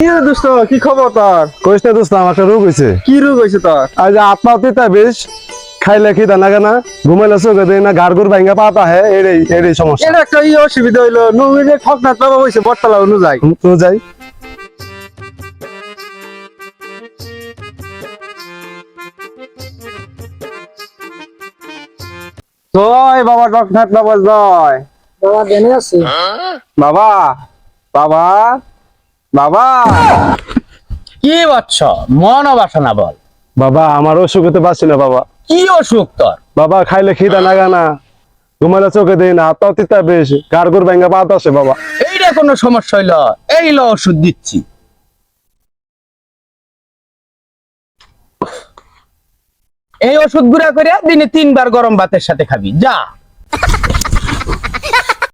কি রে দোস্ত কি খবর তোর? কইস না দোস্ত আমার একটা রোগ হয়েছে কি রোগ হয়েছে তোর? আজ আত্মা তিতা বেশ খাইলে খিদা না কেনা ঘুমাইলে চোখে দেয় না গাড় গুড় ভাঙ্গা পাতা হে এটাই এটাই সমস্যা। এটা একটা ই অসুবিধা হইল নমিনে ঠকনাথ বাবা হয়েছে বটতলা অনুযায়ী। হুম, তো যাই জয় বাবা ঠকনাথ বাবা জয়। বাবা জেনে আছি। বাবা বাবা। বাবা! কি বৎস মন বাসনা বল। বাবা আমার অসুখ হতে পারছি না বাবা। কি অসুখ তোর? বাবা খাইলে খিদা না। গানা ঘুমাইলে চোখে দেয় না আত্মা তিতা বেশ। গুড় ভাঙ্গা পাতা আছে বাবা। এইটা কোনো সমস্যা হইল? এই ল ওষুধ দিচ্ছি। এই ওষুধ গুড়া করে দিনে তিনবার গরম ভাতের সাথে খাবি। যা।